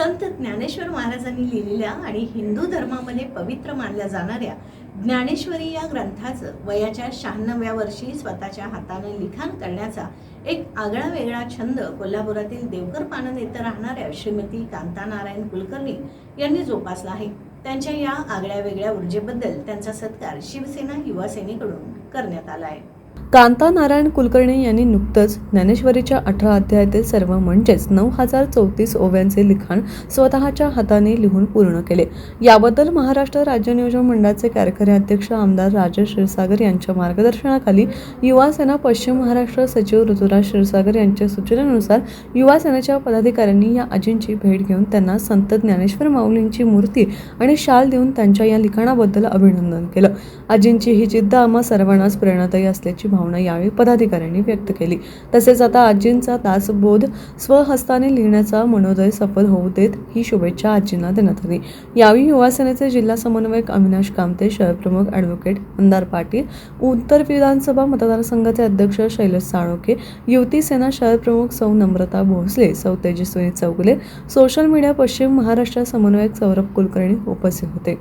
संत ज्ञानेश्वर महाराजांनी लिहिलेल्या आणि हिंदू धर्मामध्ये पवित्र मानल्या जाणाऱ्या ज्ञानेश्वरी या ग्रंथाचं वयाच्या शहाण्णव्या वर्षी स्वतःच्या हाताने लिखाण करण्याचा एक आगळा वेगळा छंद कोल्हापुरातील देवकर पानन येथे राहणाऱ्या श्रीमती कांता नारायण कुलकर्णी यांनी जोपासला आहे. त्यांच्या या आगळ्या वेगळ्या ऊर्जेबद्दल त्यांचा सत्कार शिवसेना युवा सेनेकडून करण्यात आला आहे. कांता नारायण कुलकर्णी यांनी नुकतंच ज्ञानेश्वरीच्या अठरा अध्यायातील सर्व म्हणजेच नऊ हजार चौतीस ओव्यांचे लिखाण स्वतःच्या हाताने लिहून पूर्ण केले. याबद्दल महाराष्ट्र राज्य नियोजन मंडळाचे कार्यकारी अध्यक्ष आमदार राजेश क्षीरसागर यांच्या मार्गदर्शनाखाली युवासेना पश्चिम महाराष्ट्र सचिव ऋतुराज क्षीरसागर यांच्या सूचनेनुसार युवासेनेच्या पदाधिकाऱ्यांनी या आजींची भेट घेऊन त्यांना संत ज्ञानेश्वर माऊलींची मूर्ती आणि शाल देऊन त्यांच्या या लिखाणाबद्दल अभिनंदन केलं. आजींची ही जिद्द आम्हा सर्वांनाच प्रेरणादायी असल्याची भावना यावेळी पदाधिकाऱ्यांनी व्यक्त केली. तसेच आता आजींचा दासबोध स्वहस्ताने लिहिण्याचा मनोदय सफल होऊ देत ही शुभेच्छा आजींना देण्यात आली. यावेळी युवा सेनेचे जिल्हा समन्वयक अविनाश कामते शहरप्रमुख ॲडव्होकेट मंदार पाटील उत्तर विधानसभा मतदारसंघाचे अध्यक्ष शैलेश साळोके युवती सेना शहरप्रमुख सौ नम्रता भोसले सौ तेजस्विनी चौगुले सोशल मीडिया पश्चिम महाराष्ट्र समन्वयक सौरभ कुलकर्णी उपस्थित होते.